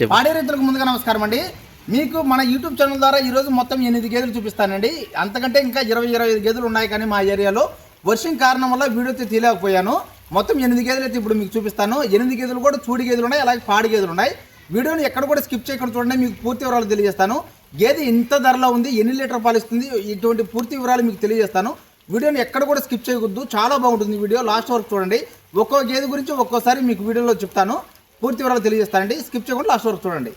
చెప్పు. రైతులకు ముందుగా నమస్కారం అండి. మీకు మన యూట్యూబ్ ఛానల్ ద్వారా ఈరోజు మొత్తం ఎనిమిది గేదెలు చూపిస్తానండి. అంతకంటే ఇంకా ఇరవై ఇరవై ఐదు గేదెలు ఉన్నాయి కానీ మా ఏరియాలో. వర్షం కారణం వల్ల వీడియో అయితే తీయలేకపోయాను. మొత్తం ఎనిమిది గేదెలు అయితే ఇప్పుడు మీకు చూపిస్తాను. ఎనిమిది గేదెలు కూడా చూడి గేదెలు ఉన్నాయి అలాగే పాడి గేదెలు ఉన్నాయి. వీడియోని ఎక్కడ కూడా స్కిప్ చేయకుండా చూడండి మీకు పూర్తి వివరాలు తెలియజేస్తాను. గేదె ఇంత ధరలో ఉంది ఎన్ని లీటర్ పాలు ఇస్తుంది ఇటువంటి పూర్తి వివరాలు మీకు తెలియజేస్తాను. వీడియోని ఎక్కడ కూడా స్కిప్ చేయకూడదు చాలా బాగుంటుంది వీడియో. లాస్ట్ వరకు చూడండి. ఒక్కో గేదె గురించి ఒక్కోసారి మీకు వీడియోలో చెప్తాను. పూర్తి వివరాలు తెలియజేస్తానండి. స్కిప్ చేయకుండా లాస్ట్ వరకు చూడండి.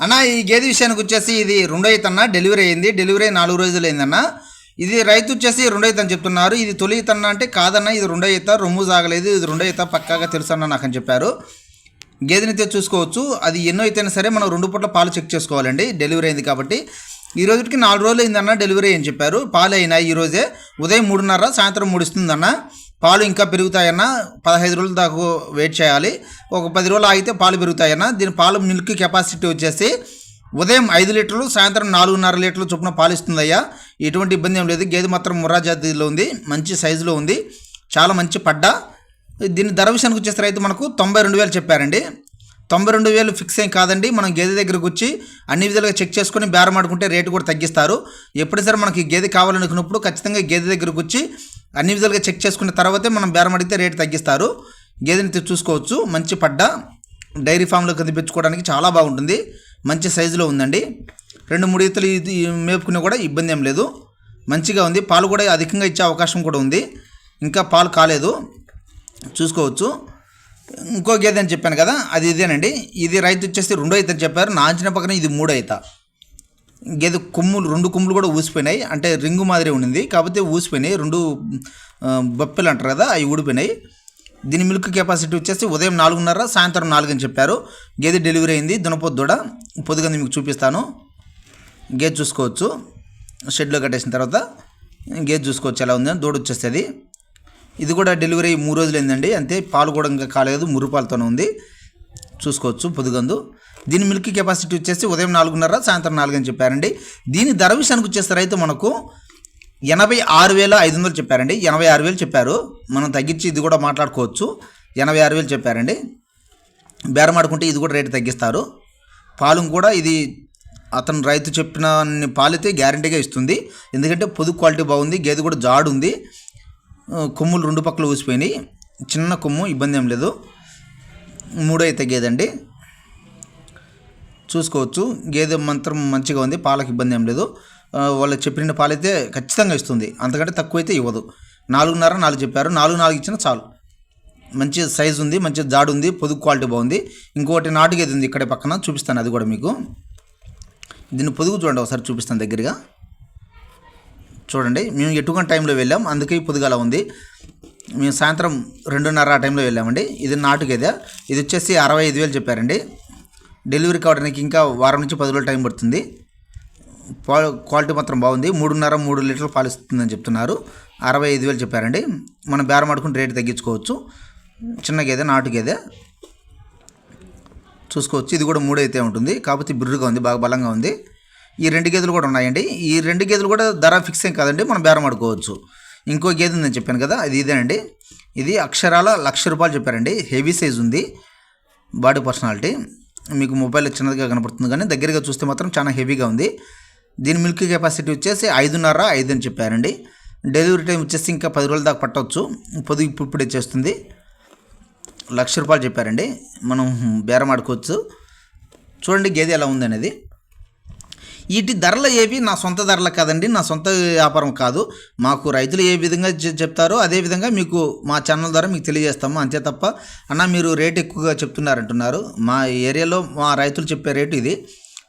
అన్న ఈ గేదె విషయానికి వచ్చేసి ఇది రెండో ఈత డెలివరీ అయింది. డెలివరీ నాలుగు రోజులు అయిందన్న. ఇది రైతు వచ్చేసి రెండైతని అని చెప్తున్నారు. ఇది తొలి అంటే కాదన్న ఇది రెండైత. రొమ్ము సాగలేదు ఇది రెండైత పక్కాగా తెలుసు అన్న నాకు అని చెప్పారు. గేదెనైతే చూసుకోవచ్చు. అది ఎన్నో అయితేనే సరే మనం రెండు పూట్ల పాలు చెక్ చేసుకోవాలండి. డెలివరీ అయింది కాబట్టి. ఈ రోజుకి నాలుగు రోజులు అయిందన్న డెలివరీ అని చెప్పారు. పాలు అయినాయి ఈ రోజే. ఉదయం మూడున్నర సాయంత్రం మూడు ఇస్తుందన్న. పాలు ఇంకా పెరుగుతాయన్నా పదహైదు రోజుల దాకా వెయిట్ చేయాలి. ఒక పది రోజులు ఆగితే పాలు పెరుగుతాయన్న. దీని పాలు మిల్క్ కెపాసిటీ వచ్చేసి ఉదయం ఐదు లీటర్లు సాయంత్రం నాలుగున్నర లీటర్లు చొప్పున పాలు ఇస్తుందయ్యా. ఎటువంటి ఇబ్బంది ఏం లేదు. గేదె మాత్రం ముర్రా జాతిలో ఉంది. మంచి సైజులో ఉంది. చాలా మంచి పడ్డ. దీని ధర విషయానికి వచ్చేసరికి అయితే మనకు తొంభై రెండు వేలు చెప్పారండి. తొంభై రెండు వేలు ఫిక్స్ ఏం కాదండి. మనం గేదె దగ్గరకు వచ్చి అన్ని విధాలుగా చెక్ చేసుకొని బేరం ఆడుకుంటే రేటు కూడా తగ్గిస్తారు. ఎప్పుడైనా సరే మనకి గేదె కావాలనుకున్నప్పుడు ఖచ్చితంగా గేదె దగ్గరకు వచ్చి అన్ని విధాలుగా చెక్ చేసుకున్న తర్వాతే మనం బేరం అడిగితే రేటు తగ్గిస్తారు. గేదెని చూసుకోవచ్చు. మంచి పడ్డ డైరీ ఫామ్లో కదిపించుకోవడానికి చాలా బాగుంటుంది. మంచి సైజులో ఉందండి. రెండు మూడు ఈతలు ఇది మేపుకునే కూడా ఇబ్బంది ఏం లేదు. మంచిగా ఉంది. పాలు కూడా అధికంగా ఇచ్చే అవకాశం కూడా ఉంది. ఇంకా పాలు కాలేదు. చూసుకోవచ్చు. ఇంకో గేదె అని చెప్పాను కదా అది ఇదేనండి. ఇది రైతు వచ్చేసి రెండో అయితే చెప్పారు. నా అంచనా పక్కన ఇది మూడో అయితే గేదె కొమ్ములు రెండు కొమ్ములు కూడా ఊసిపోయినాయి. అంటే రింగు మాదిరి ఉండింది. కాకపోతే ఊసిపోయినాయి. రెండు బొప్పెలు అంటారు కదా అవి ఊడిపోయినాయి. దీని మిల్క్ కెపాసిటీ వచ్చేసి ఉదయం నాలుగున్నర సాయంత్రం నాలుగు అని చెప్పారు. గేదె డెలివరీ అయింది. దునపోతు కూడా పొద్దుగంది మీకు చూపిస్తాను. గేదె చూసుకోవచ్చు. షెడ్లో కట్టేసిన తర్వాత గేదె చూసుకోవచ్చు ఎలా ఉందని దూడ వచ్చేస్తుంది. ఇది కూడా డెలివరీ మూడు రోజులు అయిందండి. అంతే పాలు కూడా ఇంకా కాలేదు. మురుపాలతోనే ఉంది. చూసుకోవచ్చు. పొదుగందు. దీని మిల్క్ కెపాసిటీ వచ్చేసి ఉదయం నాలుగున్నర సాయంత్రం నాలుగు అని చెప్పారండి. దీని ధర విషయానికి వచ్చేసరి అయితే మనకు ఎనభై ఆరు వేల ఐదు వందలు చెప్పారండి. ఎనభై ఆరు వేలు చెప్పారు. మనం తగ్గించి ఇది కూడా మాట్లాడుకోవచ్చు. ఎనభై ఆరు వేలు చెప్పారండి. బేరం ఆడుకుంటే ఇది కూడా రేటు తగ్గిస్తారు. పాలు కూడా ఇది అతను రైతు చెప్పిన అన్ని పాలైతే గ్యారంటీగా ఇస్తుంది. ఎందుకంటే పొదుగు క్వాలిటీ బాగుంది గేదె కూడా జాడు ఉంది కొమ్ములు రెండు పక్కలు ఊసిపోయినాయి. చిన్న కొమ్ము ఇబ్బంది ఏం లేదు. మూడో అయితే గేదండి. చూసుకోవచ్చు. గేదె మంత్రం మంచిగా ఉంది పాలకు ఇబ్బంది ఏం లేదు. వాళ్ళు చెప్పిన పాలైతే ఖచ్చితంగా ఇస్తుంది. అంతకంటే తక్కువ అయితే ఇవ్వదు. నాలుగున్నర నాలుగు చెప్పారు. నాలుగు నాలుగు ఇచ్చిన చాలు. మంచి సైజు ఉంది మంచి జాడు ఉంది పొదుగు క్వాలిటీ బాగుంది. ఇంకోటి నాటు గేదె ఉంది ఇక్కడే పక్కన చూపిస్తాను అది కూడా మీకు. దీన్ని పొదుగు చూడండి ఒకసారి చూపిస్తాను దగ్గరగా. చూడండి మేము ఎటువంటి టైంలో వెళ్ళాం అందుకే పొదుగు అలా ఉంది. మేము సాయంత్రం రెండున్నర ఆ టైంలో వెళ్ళామండి. ఇది నాటు గేదె ఇది వచ్చేసి అరవై ఐదు వేలు చెప్పారండి. డెలివరీ కావడానికి ఇంకా వారం నుంచి పది రోజులు టైం పడుతుంది. పాలు క్వాలిటీ మాత్రం బాగుంది. మూడున్నర మూడు లీటర్లు పాలు ఇస్తుందని చెప్తున్నారు. అరవై ఐదు వేలు చెప్పారండి. మనం బేరం ఆడుకుని రేటు తగ్గించుకోవచ్చు. చిన్న గేదె నాటు గేదె. చూసుకోవచ్చు. ఇది కూడా మూడు అయితే ఉంటుంది. కాకపోతే బిర్రుగా ఉంది బాగా బలంగా ఉంది. ఈ రెండు గేదెలు కూడా ఉన్నాయండి. ఈ రెండు గేదెలు కూడా ధర ఫిక్స్ ఏం కాదండి. మనం బేరం ఆడుకోవచ్చు. ఇంకో గేదె ఉందని చెప్పాను కదా అది ఇదేనండి. ఇది అక్షరాల లక్ష రూపాయలు చెప్పారండి. హెవీ సైజ్ ఉంది. Body personality. మీకు మొబైల్ చిన్నదిగా కనపడుతుంది కానీ దగ్గరగా చూస్తే మాత్రం చాలా హెవీగా ఉంది. దీని మిల్క్ కెపాసిటీ వచ్చేసి ఐదున్నర ఐదు అని చెప్పారండి. డెలివరీ టైం వచ్చేసి ఇంకా పది రోజుల దాకా పట్టవచ్చు. పొదుగు ఇప్పుడు ఇప్పుడు ఇచ్చేస్తుంది లక్ష రూపాయలు చెప్పారండి. మనం బేరం ఆడుకోవచ్చు. చూడండి గేదె ఎలా ఉంది అనేది వీటి ధరలు ఏవి? నా సొంత ధరలు కాదండి నా సొంత వ్యాపారం కాదు. మాకు రైతులు ఏ విధంగా చెప్తారో అదే విధంగా మీకు మా ఛానల్ ద్వారా మీకు తెలియజేస్తాము అంతే తప్ప. అన్న మీరు రేట్ ఎక్కువగా చెప్తున్నారంటున్నారు. మా ఏరియాలో మా రైతులు చెప్పే రేటు ఇది.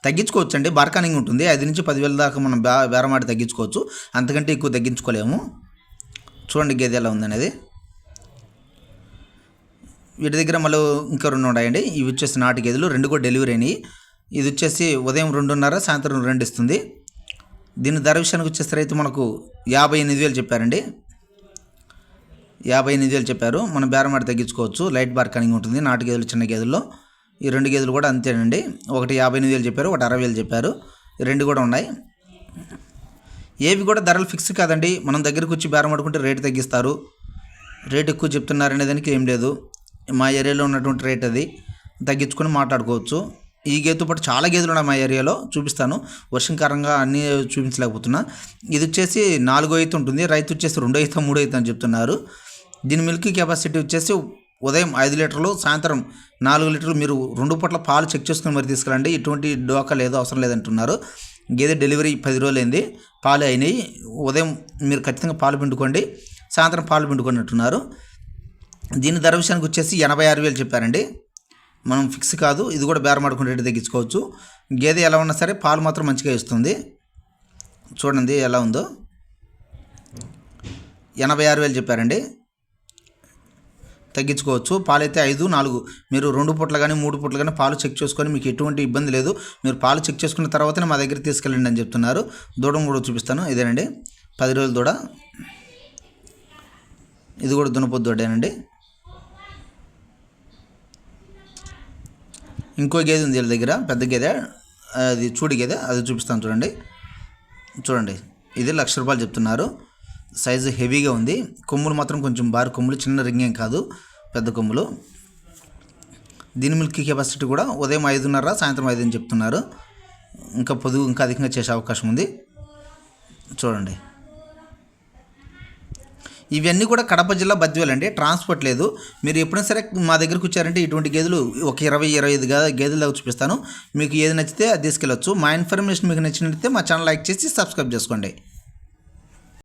తగ్గించుకోవచ్చు అండి బార్కానింగ్ ఉంటుంది. ఐదు నుంచి పదివేల దాకా మనం బే బేరమాడి తగ్గించుకోవచ్చు. అంతకంటే ఎక్కువ తగ్గించుకోలేము. చూడండి గేదె ఎలా ఉందనేది. వీటి దగ్గర మళ్ళీ ఇంకా రెండు ఉన్నాయండి. ఇవి వచ్చేసి నాటు గేదెలు రెండు కూడా డెలివరీ అయినాయి. ఇది వచ్చేసి ఉదయం రెండున్నర సాయంత్రం రెండు ఇస్తుంది దీని ధర విషయానికి వచ్చేసరికి అయితే మనకు యాభై ఎనిమిది వేలు చెప్పారండి. యాభై ఎనిమిది వేలు చెప్పారు. మనం బేరమాట తగ్గించుకోవచ్చు. లైట్ బార్ కనింగ్ ఉంటుంది. నాటు గేదెలు చిన్న గేదెల్లో. ఈ రెండు గేదెలు కూడా అంతేనండి. ఒకటి యాభై ఎనిమిది వేలు చెప్పారు. ఒకటి అరవై వేలు చెప్పారు. రెండు కూడా ఉన్నాయి. ఏవి కూడా ధరలు ఫిక్స్ కాదండి. మనం దగ్గరికి వచ్చి బేరం ఆడుకుంటే రేటు తగ్గిస్తారు. రేట్ ఎక్కువ చెప్తున్నారు అనే దానికి ఏం లేదు. మా ఏరియాలో ఉన్నటువంటి రేట్ అది. తగ్గించుకొని మాట్లాడుకోవచ్చు. ఈ గేదెతో పాటు చాలా గేదెలు ఉన్నాయి మా ఏరియాలో చూపిస్తాను. వర్షం కారణంగా అన్నీ చూపించలేకపోతున్నా. ఇది వచ్చేసి నాలుగో అయితే ఉంటుంది. రైతు వచ్చేసి రెండో అయితే మూడో అయితే అని చెప్తున్నారు. దీని మిల్క్ కెపాసిటీ వచ్చేసి ఉదయం ఐదు లీటర్లు సాయంత్రం నాలుగు లీటర్లు. మీరు రెండు పూట్ల పాలు చెక్ చేసుకుని మరి తీసుకురండి. ఎటువంటి డోకా లేదో అవసరం లేదంటున్నారు. గేదె డెలివరీ పది రోజులైంది. పాలు అయినాయి. ఉదయం మీరు ఖచ్చితంగా పాలు పిండుకోండి. సాయంత్రం పాలు పిండుకొని అంటున్నారు. దీని ధర విషయానికి వచ్చేసి ఎనభై ఆరు వేలు చెప్పారండి. మనం ఫిక్స్ కాదు ఇది కూడా బేరమాడుకున్న రేటు తగ్గించుకోవచ్చు. గేదె ఎలా ఉన్నా సరే పాలు మాత్రం మంచిగా ఇస్తుంది. చూడండి ఎలా ఉందో. ఎనభై ఆరు వేలు చెప్పారండి. తగ్గించుకోవచ్చు. పాలైతే ఐదు నాలుగు. మీరు రెండు పూట్ల కానీ మూడు పూట్ల కానీ పాలు చెక్ చేసుకొని మీకు ఎటువంటి ఇబ్బంది లేదు. మీరు పాలు చెక్ చేసుకున్న తర్వాతనే మా దగ్గర తీసుకెళ్ళండి అని చెప్తున్నారు. దూడం కూడా చూపిస్తాను. ఇదేనండి. పది రోజుల దూడ. ఇది కూడా దునపొద్దు దూడేనండి. ఇంకో గేదె ఉంది వీళ్ళ దగ్గర పెద్ద గేదె. అది చూడి గేదె అది చూపిస్తాను చూడండి. చూడండి ఇది లక్ష రూపాయలు చెప్తున్నారు. సైజు హెవీగా ఉంది. కొమ్ములు మాత్రం కొంచెం బారు కొమ్ములు చిన్న రింగేం కాదు పెద్ద కొమ్ములు. దీని మిల్క్ కెపాసిటీ కూడా ఉదయం ఐదున్నర సాయంత్రం ఐదు అని చెప్తున్నారు. ఇంకా పొదుగు ఇంకా అధికంగా చేసే అవకాశం ఉంది. చూడండి. ఇవన్నీ కూడా కడప జిల్లా బద్వేలండి. ట్రాన్స్పోర్ట్ లేదు. మీరు ఎప్పుడైనా సరే మా దగ్గరకు వచ్చారంటే ఇటువంటి గేదెలు ఒక ఇరవై ఇరవై ఐదు గేదెలు దాకా చూపిస్తాను. మీకు ఏది నచ్చితే అది తీసుకెళ్ళొచ్చు. మా ఇన్ఫర్మేషన్ మీకు నచ్చినట్లయితే మా ఛానల్ లైక్ చేసి సబ్స్క్రైబ్ చేసుకోండి.